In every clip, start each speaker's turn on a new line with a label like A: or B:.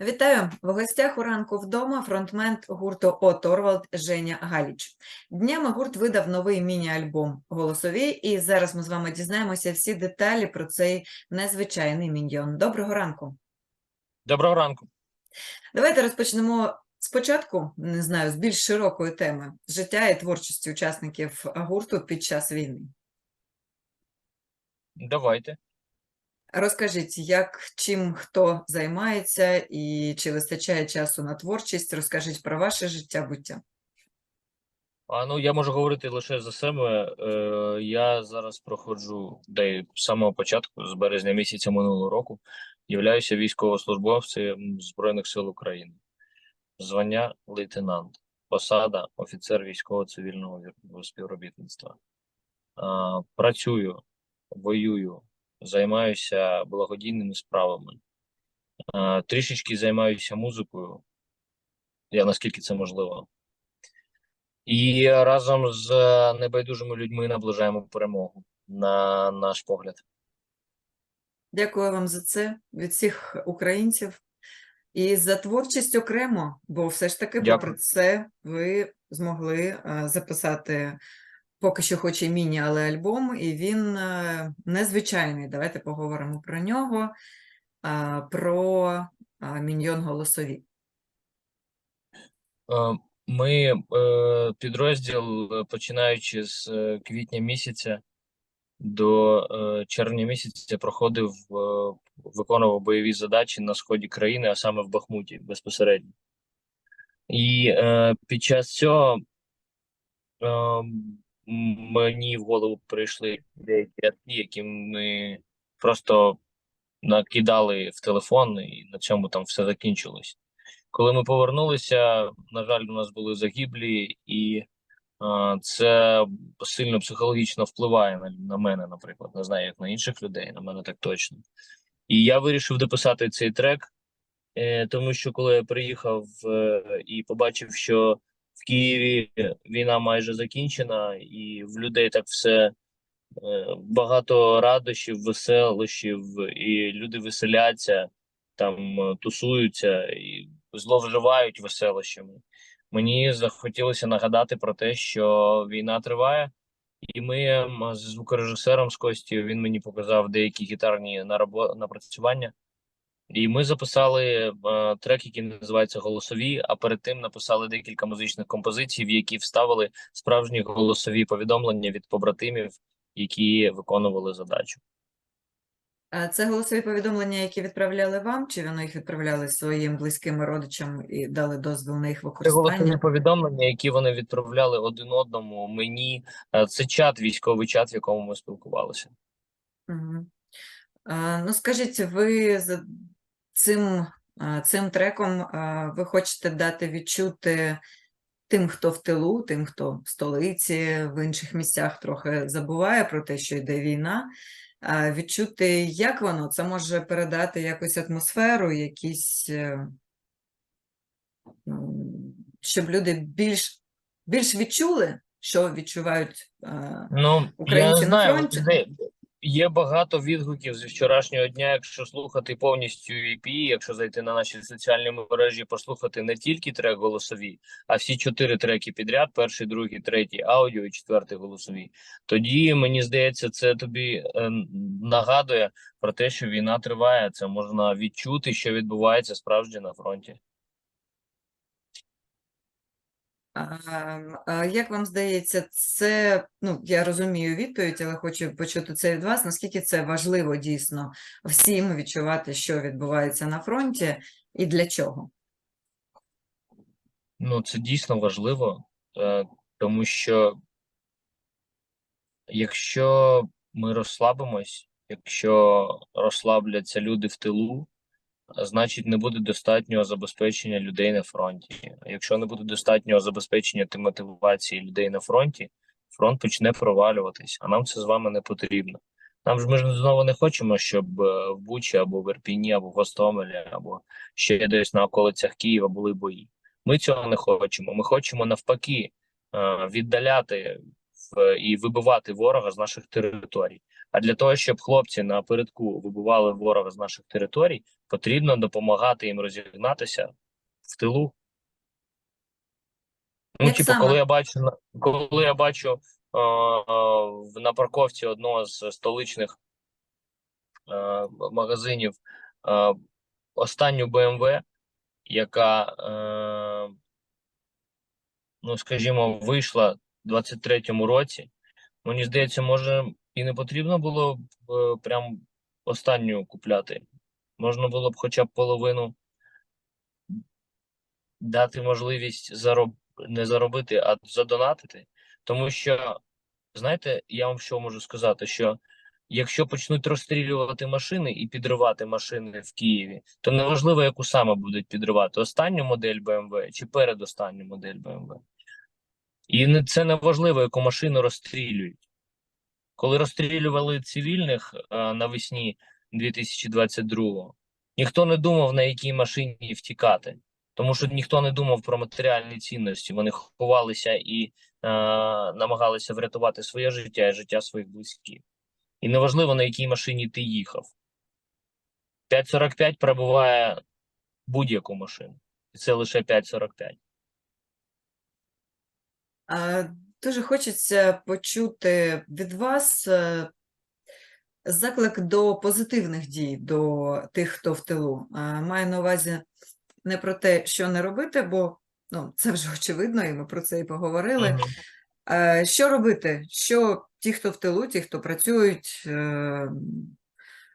A: Вітаю! В гостях у ранку вдома фронтмен гурту О Торвалд Женя Галіч. Днями гурт видав новий міні-альбом Голосові, і зараз ми з вами дізнаємося всі деталі про цей незвичайний міньйон. Доброго ранку!
B: Доброго ранку.
A: Давайте розпочнемо спочатку, не знаю, з більш широкої теми життя і творчості учасників гурту під час війни.
B: Давайте.
A: Розкажіть, як чим хто займається і чи вистачає часу на творчість? Розкажіть про ваше життя буття.
B: А ну я можу говорити лише за себе. Е, я зараз проходжу де з самого початку, з березня місяця минулого року, являюся військовослужбовцем Збройних сил України. Звання лейтенант, посада офіцер військово-цивільного співробітництва. А, працюю, воюю, займаюся благодійними справами. Трішечки займаюся музикою, я наскільки це можливо. І разом з е, небайдужими людьми наближаємо перемогу на наш погляд.
A: Дякую вам за це від всіх українців і за творчість окремо, бо все ж таки,
B: Дякую.
A: попри це, ви змогли е, записати поки що хоч і міні, але альбом, і він е, незвичайний. Давайте поговоримо про нього, про міньйон голосові.
B: Е, Ми е, підрозділ, починаючи з квітня місяця до червня місяця, проходив, виконував бойові задачі на сході країни, а саме в Бахмуті безпосередньо. І е, під час цього е, мені в голову прийшли деякі рядки, які ми просто накидали в телефон, і на цьому там все закінчилось. Коли ми повернулися, на жаль, у нас були загиблі, і е, це сильно психологічно впливає на, на мене, наприклад. Не знаю, як на інших людей, на мене так точно. І я вирішив дописати цей трек, е, тому що коли я приїхав е, і побачив, що в Києві війна майже закінчена, і в людей так все е, багато радощів, веселощів, і люди веселяться, там е, тусуються і зловживають веселощами. Мені захотілося нагадати про те, що війна триває, і ми з звукорежисером з Костю він мені показав деякі гітарні напрацювання. І ми записали е, трек, який називається Голосові. А перед тим написали декілька музичних композицій, в які вставили справжні голосові повідомлення від побратимів, які виконували задачу.
A: А Це голосові повідомлення, які відправляли вам, чи вони їх відправляли своїм близьким родичам і дали дозвіл на їх
B: Це голосові повідомлення, які вони відправляли один одному. Мені Е, це чат, військовий чат, в якому ми спілкувалися.
A: Мгм. А, Ну, скажіть, ви цим, цим треком ви хочете дати відчути тим, хто в тилу, тим, хто в столиці, в інших місцях трохи забуває про те, що йде війна, а, відчути, як воно, це може передати якусь атмосферу, якісь, е, щоб люди більш, більш відчули, що відчувають
B: Ну, я
A: Українці
B: не
A: на фронті?
B: Є багато відгуків зі вчорашнього дня. Якщо слухати повністю EP, якщо зайти на наші соціальні мережі, послухати не тільки трек голосові, а всі чотири треки підряд: перший, другий, третій аудіо і четвертий голосові. Тоді мені здається, це тобі е, нагадує про те, що війна триває. Це можна відчути, що відбувається справді на фронті.
A: А, а як вам здається, це, ну, я розумію відповідь, але хочу почути це від вас. Наскільки це важливо дійсно всім відчувати, що відбувається на фронті і для чого?
B: Ну, це дійсно важливо, е, тому що якщо ми розслабимось, якщо розслабляться люди в тилу, значить не буде достатнього забезпечення людей на фронті. Якщо не буде достатнього забезпечення та мотивації людей на фронті, фронт почне провалюватись, а нам це з вами не потрібно. Нам ж ми ж знову не хочемо, щоб е, в Бучі або в Ірпіні, або в Гостомелі, або ще десь на околицях Києва були бої. Ми цього не хочемо. Ми хочемо навпаки е, віддаляти і вибивати ворога з наших територій. А для того, щоб хлопці напередку вибивали ворога з наших територій, потрібно допомагати їм розігнатися в тилу. Ну, типу, коли я бачу на- коли я бачу е, е, на парковці одного з столичних е, магазинів е, останню BMW, яка, е, ну скажімо, вийшла 23-му році. Мені здається, може, і не потрібно було б е, прям останню купляти. Можна було б хоча б половину дати можливість зароб... не заробити, а задонатити. Тому що, знаєте, я вам що можу сказати, що якщо почнуть розстрілювати машини і підривати машини в Києві, то неважливо, яку саме будуть підривати: останню модель BMW чи передостанню модель BMW. І це не важливо, яку машину розстрілюють. Коли розстрілювали цивільних навесні 2022-го, ніхто не думав, на якій машині втікати. Тому що ніхто не думав про матеріальні цінності. Вони ховалися і е, намагалися врятувати своє життя і життя своїх близьких. І неважливо, на якій машині ти їхав. 5.45 перебуває будь-яку машину. І це лише 5.45.
A: Дуже хочеться почути від вас е, заклик до позитивних дій до тих, хто в тилу. Маю на увазі не про те, що не робити, бо ну, це вже очевидно, і ми про це і поговорили.
B: Мгм.
A: А, Що робити? Що ті, хто в тилу, ті, хто працюють, е,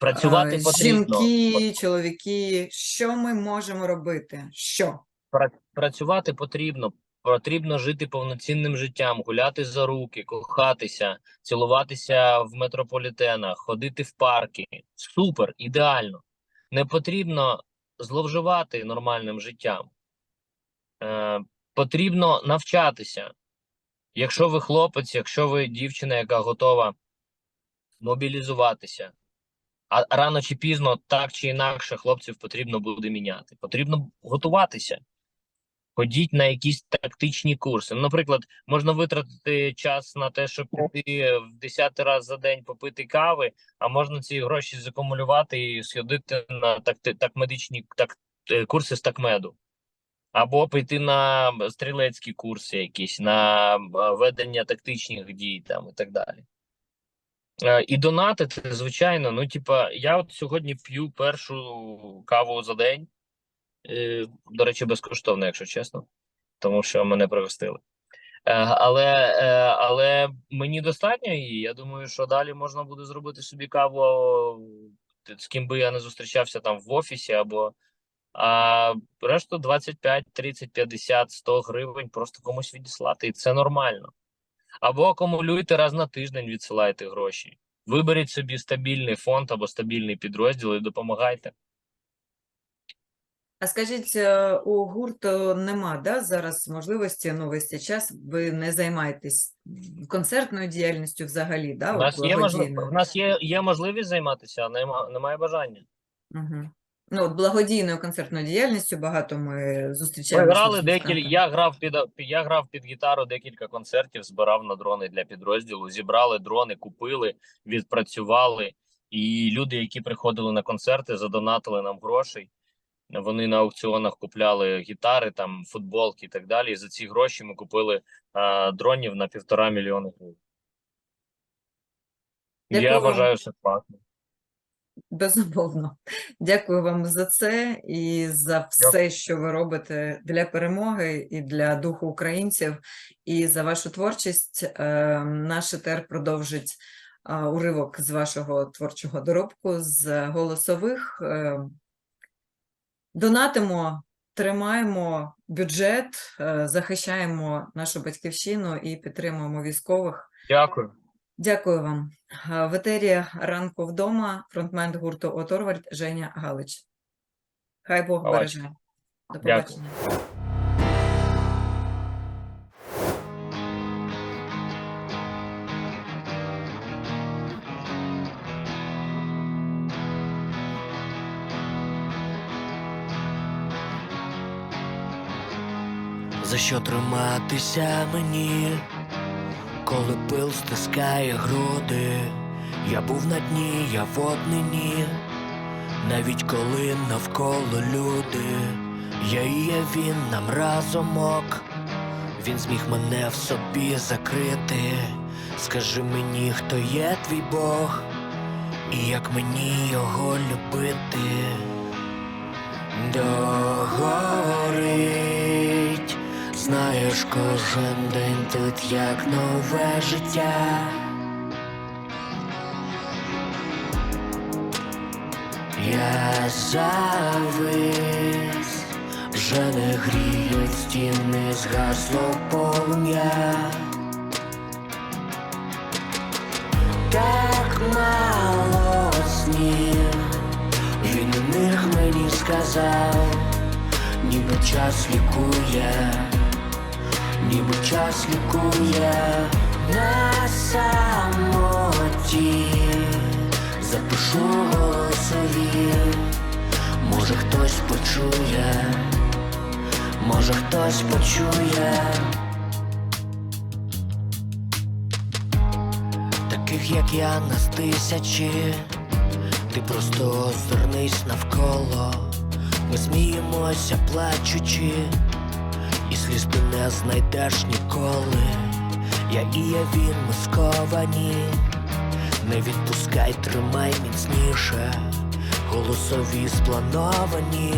B: Працювати потрібно.
A: жінки, чоловіки, що ми можемо робити? Що?
B: Працювати потрібно. Потрібно жити повноцінним життям, гуляти за руки, кохатися, цілуватися в метрополітенах, ходити в парки. Супер, ідеально. Не потрібно зловживати нормальним життям. Е, потрібно навчатися. Якщо ви хлопець, якщо ви дівчина, яка готова мобілізуватися, а рано чи пізно, так чи інакше, хлопців потрібно буде міняти. Потрібно готуватися. Ходіть на якісь тактичні курси. Ну, Наприклад, можна витратити час на те, щоб піти в десятий раз за день попити кави, а можна ці гроші закумулювати і сходити на такти, так медичні так, е, курси з такмеду. Або піти на стрілецькі курси, якісь на ведення тактичних дій там і так далі. Е, І донатити, звичайно. Ну, типа, я от сьогодні п'ю першу каву за день. Е, До речі, безкоштовно, якщо чесно, тому що мене пригостили. Е, Але, е, але мені достатньо її. Я думаю, що далі можна буде зробити собі каву, з ким би я не зустрічався там в офісі, або а решту 25, 30, 50, 100 гривень просто комусь відіслати, і це нормально. Або акумулюйте раз на тиждень, відсилайте гроші. Виберіть собі стабільний фонд або стабільний підрозділ і допомагайте.
A: А скажіть, е, у гурту нема да, зараз можливості ну, весь цей час, ви не займаєтесь концертною діяльністю взагалі, да,
B: У нас є можливість,
A: благодійною?
B: в нас є, є можливість займатися, а нема, немає бажання.
A: Угу. Ну, от благодійною концертною діяльністю багато ми
B: Ми
A: зустрічаємося.
B: грали декілька. Я грав під я грав під гітару декілька концертів, збирав на дрони для підрозділу. Зібрали дрони, купили, відпрацювали. І люди, які приходили на концерти, задонатили нам грошей. Вони на аукціонах купляли гітари, там футболки і так далі. І за ці гроші ми купили а, дронів на півтора мільйони гривень. Я
A: Дякую
B: вважаю, що класно.
A: Безумовно. Дякую вам за це і за все, що ви робите для перемоги і для духу українців, і за вашу творчість. Е, Наш етер продовжить е, уривок з вашого творчого доробку, з голосових. Е, Донатимо, тримаємо бюджет, е, захищаємо нашу батьківщину і підтримуємо військових.
B: Дякую.
A: Дякую вам. А, В етері ранку вдома фронтмен гурту Оторвальд Женя Галич. Хай Бог
B: Побачення.
A: береже. До
B: Дякую.
C: За що триматися мені, коли пил стискає груди, Я був на дні, я в однині, навіть коли навколо люди, я і є він нам разомок. Він зміг мене в собі закрити. Скажи мені, хто є твій Бог, і як мені його любити. Догорить, знаєш, кожен день тут як нове життя. Я завис, вже не гріють стіни, згасло полум'я. Так мало снів, він них мені сказав, ніби час лікує, ніби час лікує на самоті. Запишу голосові, може хтось почує, може хтось почує. Таких як я нас тисячі, ти просто озирнись навколо, ми сміємося, плачучи, і ти не знайдеш ніколи. Я і я він ми сковані. Не відпускай, тримай міцніше, голосові сплановані,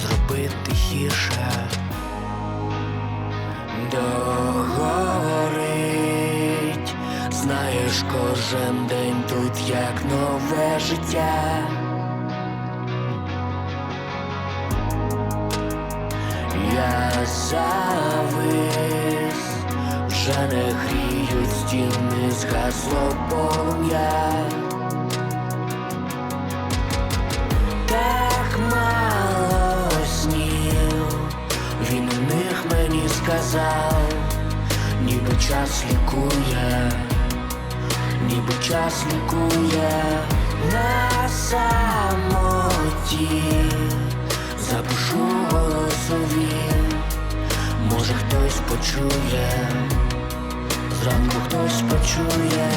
C: зроби тихіше, догорить, знаєш, кожен день тут як нове життя. Я завис, вже не гріють стіни, згасло полум'я. Так мало снів, він у них мені сказав, ніби час лікує, ніби час лікує на самоті. Запишу голосові, може хтось почує, зранку хтось почує.